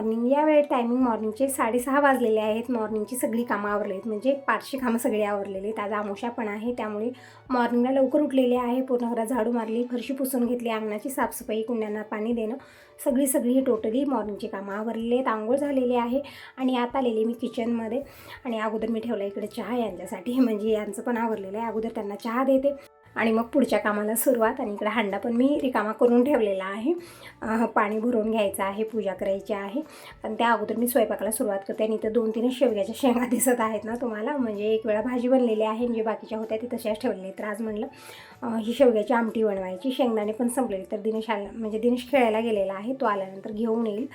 Morning यावेळी timing मॉर्निंगचे साडेसहा वाजलेले आहेत. मॉर्निंगची सगळी कामं आवरली आहेत. म्हणजे पाचशे कामं सगळी आवरलेली आहेत. आज आमोशा पण आहे. त्यामुळे मॉर्निंगला लवकर उठलेले आहे. पूर्ण घरात झाडू मारली फरशी पुसून घेतली अंगणाची साफसफाई कुंड्यांना पाणी देणं सगळी सगळी ही टोटली मॉर्निंगची कामं आवरलेली आहेत. आंघोळ झालेली आहे. आणि आता आलेली मी किचनमध्ये आणि अगोदर मी ठेवला इकडे चहा यांच्यासाठी. म्हणजे यांचं पण आवरलेलं आहे. अगोदर त्यांना चहा देते. आणि मग पुढच्या कामाला सुरुवात आणि इकडे हांडा पण मी रिकामा करून ठेवलेला आहे. पाणी भरून घ्यायचं आहे पूजा करायची आहे. पण त्या अगोदर मी स्वयंपाकाला सुरुवात करते आणि इथं दोन तीन शेवग्याच्या शेंगा दिसत आहेत ना तुम्हाला. म्हणजे एक वेळा भाजी बनलेली आहे जे बाकीच्या होत्या ते तशाच ठेवलेल्या तर आज म्हणलं ही शेवग्याची आमटी बनवायची. शेंगदाणे पण संपलेली. तर दिनेश आला म्हणजे दिनेश खेळायला गेलेला आहे. तो आल्यानंतर घेऊन येईल.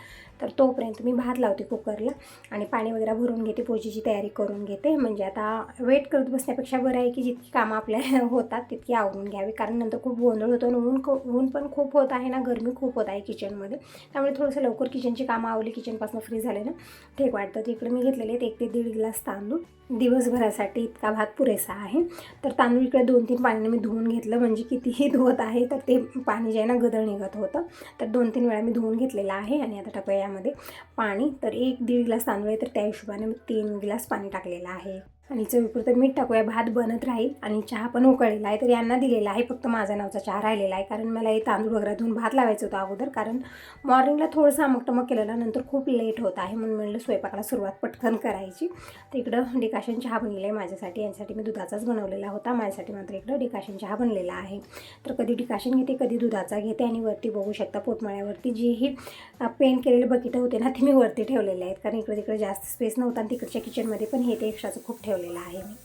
तर तोपर्यंत मी भात लावते कुकरला आणि पाणी वगैरे भरून घेते पूजेची तयारी करून घेते. म्हणजे आता वेट करत बसण्यापेक्षा बरं आहे की जितकी कामं आपल्या होतात तितकी आवरून घ्यावी. कारण नंतर खूप गोंधळ होतो आणि ऊन खूप ऊन पण खूप होत आहे ना गरमी खूप होत आहे किचनमध्ये. त्यामुळे थोडंसं लवकर किचनची कामं आवली किचनपासून फ्री झाले ना ठीक वाटतं. तिकडे मी घेतलेले आहेत एक ते दीड ग्लास तांदूळ. दिवसभरासाठी इतका भात पुरेसा आहे. तर तांदूळ इकडे दोन तीन पाण्याने मी धुवून घेतलं. म्हणजे कितीही धुवत आहे तर ते पाणी जे आहे ना गदळ निघत होतं. तर दोन तीन वेळा मी धुवून घेतलेलं आहे आणि आता टाकूया यामध्ये पाणी तर एक दीड ग्लास तांदूळ आहे तर त्या हिशोबाने मी तीन ग्लास पाणी टाकलेलं आहे. आणि चवीपुरतं मीठ टाकूया. भात बनत राहील आणि चहा पण उकळलेला आहे तर यांना दिलेला आहे. फक्त माझा नावचा चहा राहिलेला आहे कारण मला हे तांदूळ वगैरे धुवून भात लावायचं होतं अगोदर कारण मॉर्निंगला थोडंसं आमकटमक केलेला नंतर खूप लेट होत आहे म्हणून म्हणलं स्वयंपाकाला सुरुवात पटकन करायची. तर इकडं डिकाशन चहा बनलेला आहे माझ्यासाठी यांच्यासाठी मी दुधाचाच बनवलेला होता. माझ्यासाठी मात्र इकडं डिकाशन चहा बनलेला आहे. तर कधी डिकाशन घेते कधी दुधाचा घेते आणि वरती बघू शकता पोटमाळ्यावरती जी ही पेंट केलेले बकेटं होते ना ते मी वरती ठेवलेले आहेत. कारण इकडे तिकडे जास्त स्पेस नव्हता आणि तिकडच्या किचनमध्ये पण हे ते एक्स्ट्राचं खूप ठेव ठेवलेलं आहे मी.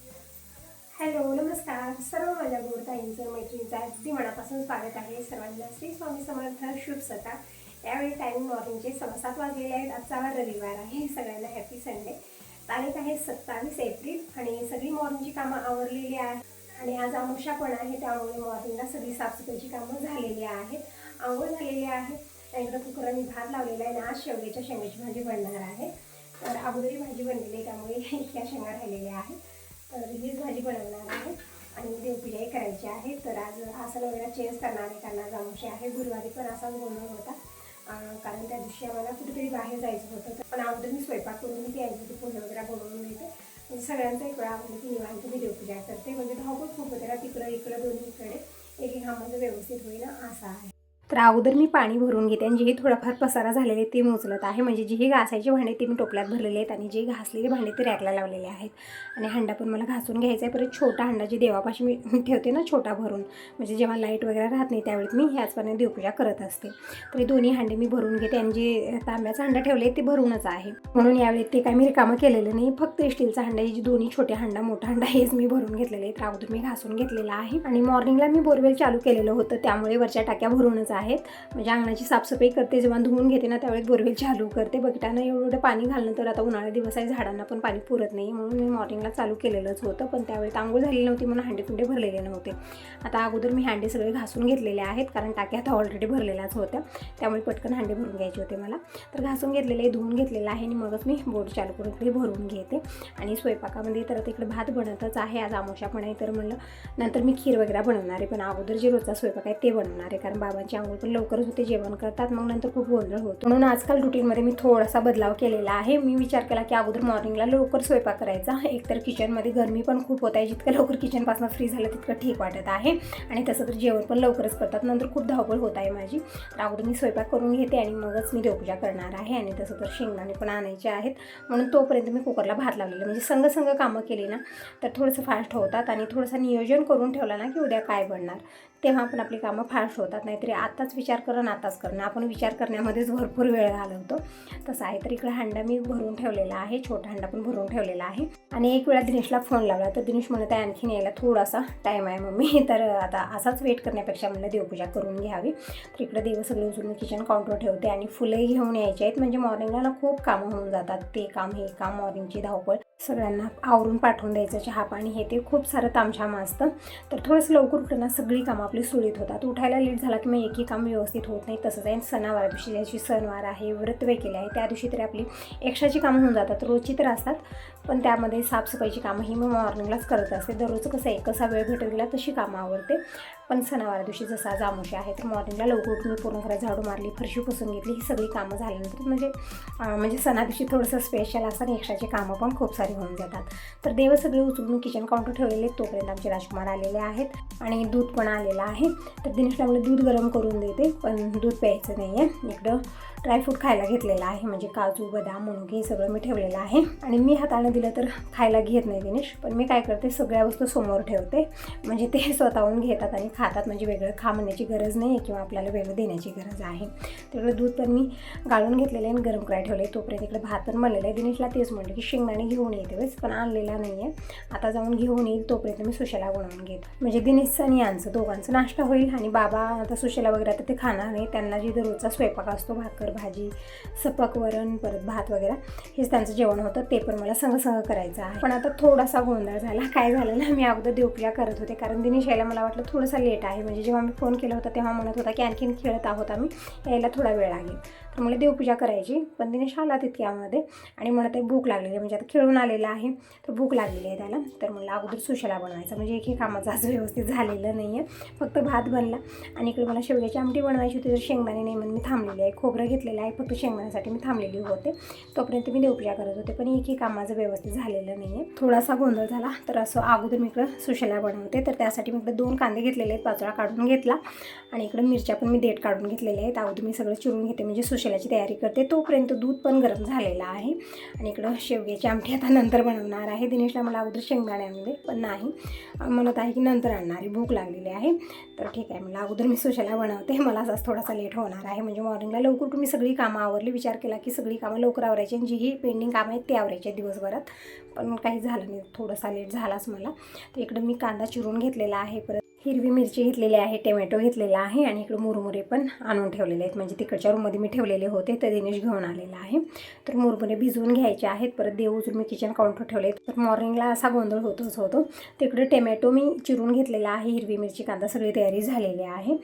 हॅलो नमस्कार. सर्व माझ्या गोडताईंचं मैत्रिणीचं अगदी मनापासून स्वागत आहे. सर्वांना श्री स्वामी समर्थ शुभ सता यावेळी टाइम मॉर्निंगचे सव्वा सात वाजलेले आहेत. आजचा रविवार आहे. सगळ्यांना हॅपी संडे तारीख आहे सत्तावीस एप्रिल आणि सगळी मॉर्निंगची कामं आवरलेली आहेत. आणि आज आमुषा पण आहे त्यामुळे मॉर्निंगला सगळी साफसफाईची कामं झालेली आहेत. आंघोळ झालेली आहे. त्यांच्या इकडं कुकरला भात लावलेला आहे आणि आज शेवग्याच्या शेंगाची भाजी बनणार आहे. तर अगोदरी भाजी बनलेली आहे त्यामुळे इतक्या शेंगा राहिलेल्या आहेत. तर हीच भाजी बनवणार आहे आणि देवपूजाही करायची आहे. तर आज आसन वगैरे चेंज करणार आहे त्यांना जाऊनशी आहे. गुरुवारी पण असाच गोंधळ होता. कारण त्या दिवशी आम्हाला कुठेतरी बाहेर जायचं होतं. तर पण अगोदर मी स्वयंपाक करून मी त्यांची पूजा वगैरे बनवून देते. म्हणजे सगळ्यांचा एक वेळा आवडलं की निवांत मी देवपूजा करते. म्हणजे धावपळ खूप होते ना तिकडं इकडं दोन्हीकडे. एक हा माझं व्यवस्थित होईल असा आहे. तर अगोदर मी पाणी भरून घेते आणि जेही थोडाफार पसारा झालेले ते मोजलत आहे. म्हणजे जे हे घासायचे भांडे ते मी टोपल्यात भरलेले आहेत आणि जे घासलेले भांडे ते रॅकला लावलेले आहेत. आणि हंडा पण मला घासून घ्यायचा आहे. परत छोटा हंडा जे देवापाशी मी ठेवते ना छोटा भरून. म्हणजे जेव्हा लाइट वगैरे राहत नाही त्यावेळेस मी ह्याचपणे देवपूजा करत असते. तर हे दोन्ही हांडे मी भरून घेते आणि जे तांब्याचा हंडा ठेवले ते भरूनच आहे. म्हणून यावेळी ते काय मी रिकामं केलेलं नाही. फक्त स्टीलचा हंडा हे जे दोन्ही छोटे हंडा मोठा हंडा हेच मी भरून घेतलेले आहेत. तर अगोदर मी घासून घेतलेला आहे. आणि मॉर्निंगला मी बोरवेल चालू केलेलं होतं. त्यामुळे वरच्या टाक्या भरूनच आहे आहेत. म्हणजे अंगणाची साफसफाई करते जेव्हा धुवून घेते ना त्यावेळेस बोरवेल चालू करते. बकेटानं एवढं पाणी घालणं तर आता उन्हाळ्या दिवस आहे झाडांना पण पाणी पुरत नाही. म्हणून मी मॉर्निंगला चालू केलेलंच होतं पण त्यावेळेस आंघोळ झालेली नव्हती म्हणून हांडे कुंडे भरलेले नव्हते. आता अगोदर मी हांडे सगळे घासून घेतलेले आहेत कारण टाक्या आता ऑलरेडी भरलेल्याच होत्या. त्यामुळे पटकन हांडे भरून घ्यायचे होते मला. तर घासून घेतलेले धुवून घेतलेलं आहे आणि मगच मी बोर्ड चालू करून ते भरून घेते. आणि स्वयंपाकामध्ये तर आता इकडे भात बनतच आहे आज आमोशा पण आहे तर म्हणलं नंतर मी खीर वगैरे बनवणार आहे. पण अगोदर जे रोजचा स्वयंपाक आहे ते बनवणार आहे कारण बाबांची त्यामुळे पण लवकरच होते जेवण करतात मग नंतर खूप गोंधळ होतो. म्हणून आजकाल रुटीनमध्ये मी थोडासा बदलाव केलेला आहे. मी विचार केला की अगोदर मॉर्निंगला लवकर स्वयंपाक करायचा. एकतर किचनमध्ये गरमी पण खूप होत आहे. जितकं लवकर किचनपासून फ्री झालं तितकं ठीक वाटत आहे. आणि तसं तर जेवण पण लवकरच करतात. नंतर खूप धावपळ होत आहे माझी. तर अगोदर मी स्वयंपाक करून घेते आणि मगच मी देवपूजा करणार आहे. आणि तसं तर शेंगदाणे पण आणायचे आहेत. म्हणून तोपर्यंत मी कुकरला भात लावलेलं. म्हणजे संघ संघ कामं केली ना तर थोडंसं फास्ट होतात. आणि थोडंसं नियोजन करून ठेवलं ना की उद्या काय बनणार. तेव्हा पण आपली कामं फास्ट होतात. नाहीतरी आताच विचार करणं आताच करणं आपण विचार करण्यामध्येच भरपूर वेळ घालवतो. तसं आहे तर इकडं हंडा मी भरून ठेवलेला आहे. छोटा हंडा पण भरून ठेवलेला आहे. आणि एक वेळा दिनेशला फोन लावला तर दिनेश म्हणत आहे आणखीन यायला थोडासा टाईम आहे मम्मी. तर आता असाच वेट करण्यापेक्षा म्हणलं देवपूजा करून घ्यावी. तर इकडं देव सगळे उचलून मी किचन काउंटर ठेवते आणि फुलंही घेऊन यायचे आहेत. म्हणजे मॉर्निंगला खूप कामं होऊन जातात. ते काम हे काम मॉर्निंगची धावपळ. सगळ्यांना आवरून पाठवून द्यायचं चहा पाणी हे ते खूप सारं तामछाम असतं. तर थोडंसं लवकर उठलं ना सगळी कामं आपली सुरळीत होतात. उठायला लेट झाला की मग एक की काम व्यवस्थित होत नाही तसंच आहे. सणावार दिवशी ज्या दिवशी सणवार आहे व्रत केले आहे. त्या दिवशी तरी आपली एक्स्ट्राची कामं होऊन जातात. रोजची तर असतात. पण त्यामध्ये साफसफाईची कामं ही मी मॉर्निंगलाच करत असते. दररोजचं कसं आहे कसा वेळ भेटत गेला तशी कामं आवडते पण सणावार दिवशी जसा जामोशी आहे तर मॉर्निंगला लवकर उठून मी पूर्ण घरात झाडू मारली फरशी पुसून घेतली ही सगळी कामं झाल्यानंतर म्हणजे म्हणजे सणा दिवशी थोडंसं स्पेशल असं एक्स्ट्राचे कामं पण खूप सारी होऊन जातात. तर देव सगळे उचलून किचन काउंटर ठेवलेले तोपर्यंत आमचे राजकुमार आलेले आहेत आणि दूध पण आलेलं आहे. तर दिनेशला मला दूध गरम करून देते पण दूध प्यायचं नाही आहे इकडं ड्रायफ्रूट खायला घेतलेला आहे म्हणजे काजू बदाम मुणगे हे सगळं मी ठेवलेलं आहे. आणि मी हाताने दिलं तर खायला घेत नाही दिनेश पण मी काय करते सगळ्या वस्तू समोर ठेवते. म्हणजे ते स्वतःहून घेतात आणि खातात म्हणजे वेगळं खा म्हणण्याची गरज नाही आहे किंवा आपल्याला वेगळं देण्याची गरज आहे. तेवढं दूध पण मी गाळून घेतलेलं आहे आणि गरम करायला ठेवले तोपर्यंत इकडे भात पण बनलेला आहे. दिनेशला तेच म्हटलं की शेंगदाणे घेऊन येते वेळेस पण आणलेला नाही आहे आता जाऊन घेऊन येईल तोपर्यंत मी सुशेला बनवून घेत. म्हणजे दिनेशचं आणि यांचं दोघांचं नाश्ता होईल आणि बाबा आता सुशेला वगैरे आता ते खाणार नाही. त्यांना जी दररोजचा स्वयंपाक असतो भाकर भाजी सपक वरण परत भात वगैरे. हेच त्यांचं जेवण होतं. ते पण मला संगसंग संग करायचं आहे. पण आता थोडासा गोंधळ झाला. काय झालं ना मी अगोदर देवपूजा करत होते. कारण दिनेश यायला मला वाटलं थोडंसं लेट आहे. म्हणजे जेव्हा मी फोन केला होता तेव्हा म्हणत होता की आणखीन खेळत आहोत आम्ही. यायला थोडा वेळ लागेल. तर मला देवपूजा करायची. पण दिनेश आला तितक्यामध्ये आणि म्हणत आहे भूक लागलेली आहे. म्हणजे आता खेळून आलेला आहे. तर भूक लागलेली आहे त्याला. तर म्हणलं अगोदर सुशेला बनवायचा. म्हणजे एकही कामाचं आज व्यवस्थित झालेलं नाही आहे. फक्त भात बनला. आणि इकडे मला शेवग्याची आमटी बनवायची होती. तर शेंगदाणे नाही म्हणून मी थांबलेली आहे. खोबरं घेतलेलं आहे. फक्त शेंगदाण्यासाठी मी थांबलेली होते. तोपर्यंत मी देवपूजा करत होते. पण एकही कामाचं व्यवस्थित झालेलं नाही आहे. थोडासा गोंधळ झाला. तर असं अगोदर मी इकडं सुशेला बनवते. तर त्यासाठी मी इकडे दोन कांदे घेतलेले आहेत. पाचोळा काढून घेतला. आणि इकडं मिरच्या पण मी देठ काढून घेतलेल्या आहेत. अगोदर मी सगळं चिरून घेते. म्हणजे सुशेलाची तयारी करते. तोपर्यंत दूध पण गरम झालेलं आहे. आणि इकडं शेवग्याची आमटी आता नंतर बनवणार आहे. दिनेशला मला अगोदर शेंगदाणे आणले पण नाही. म्हणत आहे की नंतर आणणार आहे. भूक लागलेली आहे. तर ठीक आहे मला अगोदर मी सुशेला बनवते. मला असाच थोडासा लेट होणार आहे. म्हणजे मॉर्निंगला लवकर तुम्ही सगळी कामं आवरली. विचार केला की सगळी कामं लवकर आवरायची आणि जीही पेंडिंग कामं आहेत ते आवरायचे दिवसभरात. पण काही झालं नाही. थोडासा लेट झालाच मला. तर इकडं मी कांदा चिरून घेतलेला आहे. परत हिरवी मिरची घेतलेली आहे टोमॅटो घेतलेला आहे आणि इकडं मुरमुरे पण आणून ठेवलेले आहेत. म्हणजे तिकडच्या रूममध्ये मी ठेवलेले होते तर दिनेश घेऊन आलेला आहे. तर मुरमुरे भिजवून घ्यायचे आहेत. परत देव उचलून मी किचन काउंटर ठेवले तर मॉर्निंगला असा गोंधळ होतोच होतो. तिकडे टोमॅटो मी चिरून घेतलेला आहे. हिरवी मिरची कांदा सगळी तयारी झालेली आहे.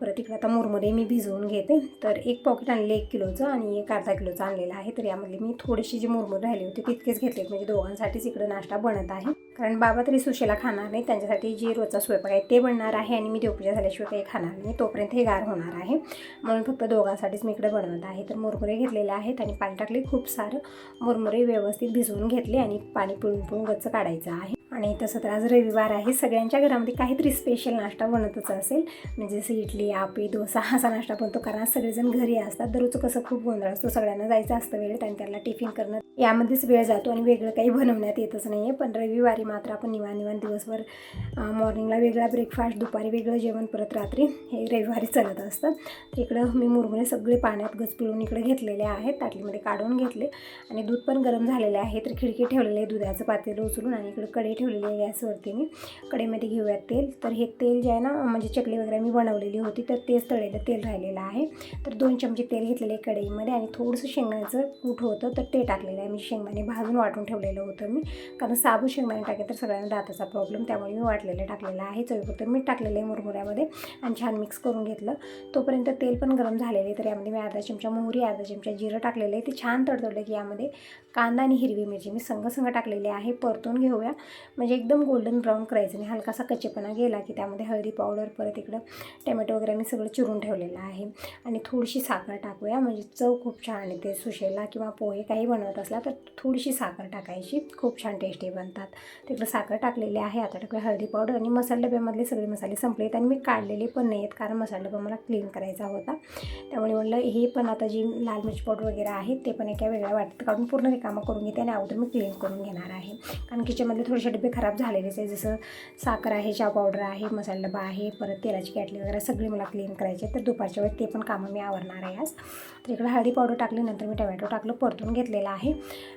परत इकडे आता मुरमुरे मी भिजवून घेते. तर एक पॉकेट आणले एक किलोचं आणि एक अर्धा किलोचं आणलेलं आहे. तर यामध्ये मी थोडीशी जी मुरमुरे राहिली होती तितकेच घेतलेत. म्हणजे दोघांसाठीच इकडे नाश्ता बनत आहे. कारण बाबा तरी सुशेला खाणार नाही त्यांच्यासाठी जी रोजचा स्वयंपाक आहे ते बनणार आहे आणि मी देवपूजा झाल्याशिवाय काही खाणार नाही. तोपर्यंत हे गार होणार आहे. म्हणून फक्त दोघांसाठीच मी इकडे बनवत आहे. तर मुरमुरे घेतलेले आहेत आणि पाणी टाकले. खूप सारं मुरमुरे व्यवस्थित भिजवून घेतले आणि पाणी पिळून पिळून गच्च काढायचं आहे. आणि तसं तर आज रविवार आहे. सगळ्यांच्या घरामध्ये काहीतरी स्पेशल नाश्ता बनतच असेल. म्हणजे जसं इडली आपे डोसा असा नाश्ता बनतो. कारण आज सगळेजण घरी असतात. दररोजचं कसं खूप गोंधळ असतो. सगळ्यांना जायचं असतं वेळेत आणि त्याला टिफिन करणं. यामध्येच वेळ जातो आणि वेगळं काही बनवण्यात येतच नाही आहे पण रविवारी मात्र आपण निवांत निवांत दिवसभर मॉर्निंगला वेगळा ब्रेकफास्ट दुपारी वेगळं जेवण परत रात्री हे रविवारी चालत असतं. तर इकडं मी मुरमुरे सगळे पाण्यात गज पिळून इकडे घेतलेले आहेत. ताटलीमध्ये काढून घेतले. आणि दूध पण गरम झालेले आहे. तर खिडकी ठेवलेले आहे दुधाचं पातेलं उचलून आणि इकडे कडे ठेवलेली आहे गॅसवरती मी. कढईमध्ये घेऊयात तेल. तर हे तेल जे आहे ना म्हणजे चकली वगैरे मी बनवलेली होती तर तेच तळलेलं तेल राहिलेलं आहे. तर दोन चमचे तेल घेतलेले आहे कढईमध्ये आणि थोडंसं शेंगदाण्याचं कूट होतं तर ते टाकलेलं आहे. मी शेंगदाणे भाजून वाटून ठेवलेलं होतं मी. कारण साबू शेंगदाणे टाकेल तर सगळ्यांना दाताचा प्रॉब्लेम त्यामुळे मी वाटलेलं टाकलेलं आहे. चवीपुरतं मीठ टाकलेलं आहे मुरमुऱ्यामध्ये आणि छान मिक्स करून घेतलं. तोपर्यंत तेल पण गरम झालेले तर यामध्ये मी अर्धा चमचा मोहरी अर्धा चमचा जिरं टाकलेलं आहे. ते छान तडतडलं की यामध्ये कांदा आणि हिरवी मिरची मी संघ संघ टाकलेली आहे. परतून घेऊया. म्हणजे एकदम गोल्डन ब्राऊन करायचं आणि हलकासा कच्चेपणा गेला की त्यामध्ये हळदी पावडर परत इकडं टमॅटो वगैरे मी सगळं चिरून ठेवलेलं आहे. आणि थोडीशी साखर टाकूया म्हणजे चव खूप छान येते. सुशेला किंवा पोहे काही बनवत असला तर थोडीशी साखर टाकायची. खूप छान टेस्टी बनतात. तिकडं साखर टाकलेली आहे. आता टाकूया हळदी पावडर आणि मसाला डब्यामधले सगळे मसाले संपलेत आणि मी काढलेले पण नाही आहेत कारण मसाला डबा मला क्लीन करायचा होता. त्यामुळे म्हणलं हे पण आता जी लाल मिरची पावडर वगैरे आहे ते पण एका वेगळ्या वाटत काढून पूर्ण रिकामा करून घेते आणि अगोदर मी क्लीन करून घेणार आहे. कारण किचनमधले थोडेसे डबे खराब झालेलेच आहे. जसं साखर आहे चहा पावडर आहे मसाला डबा आहे परत तेलाची कॅटली वगैरे सगळी मला क्लीन करायची तर दुपारच्या वेळेस ते पण कामं मी आवरणार आहे आज. तर इकडे हळदी पावडर टाकली नंतर मी टमॅटो टाकलं परतून घेतलेलं आहे.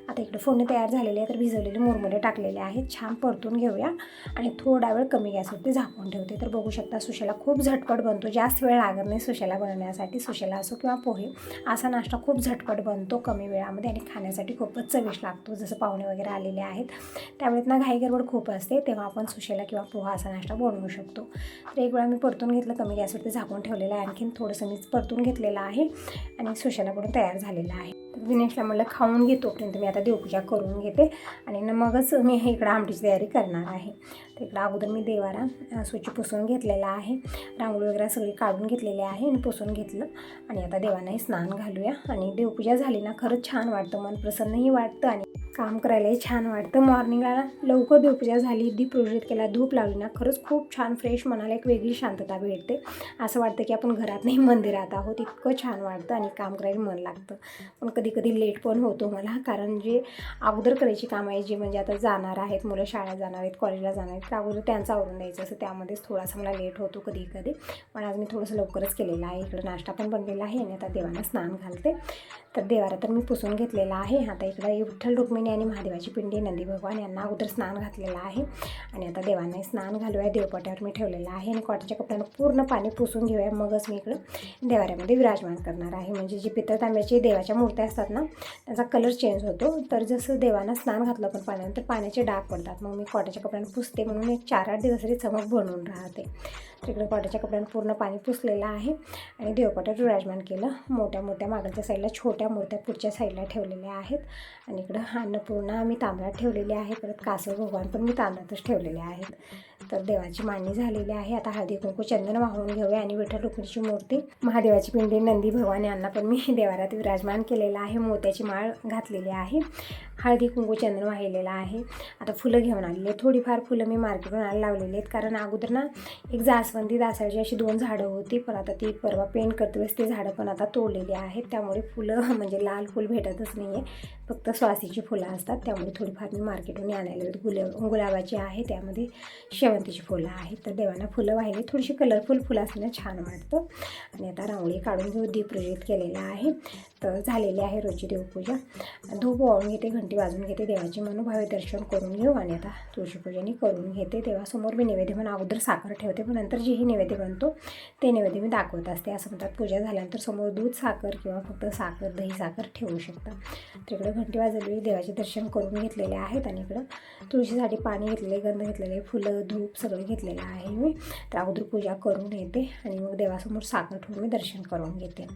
आता इकडे फोडणी तयार झालेली आहे तर भिजवलेले मुरमुरे टाकलेले आहेत. छान परतून घेऊया. आणि थोडा वेळ कमी गॅसवरती झाकून ठेवते. तर बघू शकता सुशेला खूप झटपट बनतो. जास्त वेळ लागत नाही सुशेला बनवण्यासाठी. सुशेला असो किंवा पोहे असा नाश्ता खूप झटपट बनतो कमी वेळामध्ये आणि खाण्यासाठी खूपच चविष्ट लागतो. जसं पाहुणे वगैरे आलेले आहेत. त्यावेळेत ना घाई गडबड खूप असते तेव्हा आपण सुशेला किंवा पोहा असा नाश्ता बनवू शकतो. तर एक वेळा मी परतून घेतलं कमी गॅसवरती झाकून ठेवलेलं आहे. आणखीन थोडंसं मी परतून घेतलेलं आहे आणि सुशेला बनून तयार झालेला आहे. तर दिनेशला म्हटलं खाऊन घेतो तोपर्यंत मी आता देवपूजा करून घेते आणि न मगच मी हे इकडं आमटीची तयारी करणार आहे. तर इकडं अगोदर मी देवारा स्वच्छ पुसून घेतलेला आहे. रांगोळी वगैरे सगळी काढून घेतलेली आहे आणि पुसून घेतलं. आणि आता देवांनाही स्नान घालूया. आणि देवपूजा झाली ना खरंच छान वाटतं मन प्रसन्नही वाटतं आणि काम करायलाही छान वाटतं. मॉर्निंगला लवकर देवपूजा झाली दीप प्रज्वलित केला धूप लावली ना खरंच खूप छान फ्रेश मनाला एक वेगळी शांतता भेटते. असं वाटतं की आपण घरात नाही मंदिरात आहोत इतकं छान वाटतं आणि काम करायला मन लागतं. पण कधी कधी लेट पण होतो मला कारण जे अगोदर करायची कामं आहे जे म्हणजे आता जाणार आहेत मुलं शाळेत जाणार आहेत कॉलेजला जाणार आहेत तर अगोदर त्यांचं आवरून द्यायचं असं त्यामध्येच थोडासा मला लेट होतो कधी कधी पण आज मी थोडंसं लवकरच केलेलं आहे. इकडं नाश्ता पण बनलेला आहे आणि आता देवांना स्नान घालते. तर देवारा तर मी पुसून घेतलेला आहे. आता इकडं विठ्ठल रुक्मिणी आणि महादेवाची पिंडी नंदी भगवान यांना अगोदर स्नान घातलेलं आहे. आणि आता देवांनाही स्नान घालूया देवपाट्यावर मी ठेवलेलं आहे. आणि कॉटनच्या कपड्यानं पूर्ण पाणी पुसून घेऊया. मगच मी इकडं देवाऱ्यामध्ये विराजमान करणार आहे. म्हणजे जी पितळ तांब्याची देवाच्या मूर्त्या असतात ना त्याचा कलर चेंज होतो. तर जसं देवांना स्नान घातलं पण पाण्यानंतर पाण्याचे डाग पडतात. मग मी कॉटनच्या कपड्यानं पुसते म्हणून एक चार आठ दिवस तरी चमक बनवून राहते. तिकडे इकडे कॉटनच्या कपड्यानं पूर्ण पाणी पुसलेलं आहे. आणि देवपाट्यात विराजमान केलं. मोठ्या मोठ्या मागच्या साईडला छोट्या मूर्त्या पुढच्या साईडला ठेवलेल्या आहेत. आणि इकडं अन्नपूर्णा मी तांदळात ठेवलेली आहे. परत कासव भगवान पण मी तांदळातच ठेवलेले आहेत. तर देवाची मांडणी झालेली आहे. आता हळदी कुंकू चंदन वाहून घेऊया आणि विठ्ठल रुक्मिणीची मूर्ती. महादेवाची पिंडी नंदी भगवान यांना पण मी देवारात विराजमान केलेलं आहे. मोत्याची माळ घातलेली आहे. हळदी कुंकू चंदन वाहिलेलं आहे. आता फुलं घेऊन आलेली आहेत. थोडीफार फुलं मी मार्केटून आणायला लावलेली आहेत. कारण अगोदर ना एक जास्वंदी दासाळची अशी दोन झाडं होती. पण आता ती परवा पेंट करते वेळेस ती झाडं पण आता तोडलेली आहेत. त्यामुळे फुलं म्हणजे लाल फुल भेटतच नाही आहे फक्त स्वासीची फुलं असतात. त्यामुळे थोडीफार मी मार्केटून आणायला लावली गुलाब गुलाबाची आहे. त्यामध्ये शेवंतीची फुलं आहेत. तर देवांना फुलं वाहिली. थोडीशी कलरफुल फुलं असणं छान वाटतं. आणि आता रांगोळी काढून घेऊ दीप प्रज्वलित केलेला आहे. तर झालेली आहे रोजची देवपूजा. धूप वाळून घेते घंटी वाजून घेते देवाचे मनोभावे दर्शन करून घेऊ आणि आता तुळशीपूजनही करून घेते. देवासमोर मी नैवेद्य म्हणून अगोदर साखर ठेवते पण नंतर जेही नैवेद्य बनतो ते नैवेद्य मी दाखवत असते. असं म्हणतात पूजा झाल्यानंतर समोर दूध साखर किंवा फक्त साखर दही साखर ठेवू शकता. तिकडे घंटी वाजवली देवाचे दर्शन करून घेतलेले आहेत आणि इकडं तुळशीसाठी पाणी घेतलेले गंध घेतलेले फुलं धूप सगळं घेतलेलं आहे मी. तर अगोदर पूजा करून येते आणि मग देवासमोर साखर ठेवून मी दर्शन करून घेते.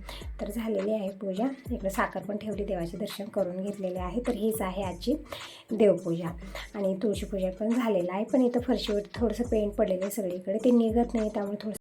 तर झालेली आहे पूजा. इकडं साखर पण ठेवली देवाचे दर्शन करून घेतलेले आहे. तर हीच आहे आजची देवपूजा. आणि तुळशीपूजा पण झालेलं आहे. पण इथं फरशीवर थोडंसं पेंट पडलेलं आहे सगळीकडे. ते निघत नाही त्यामुळे थोडंसं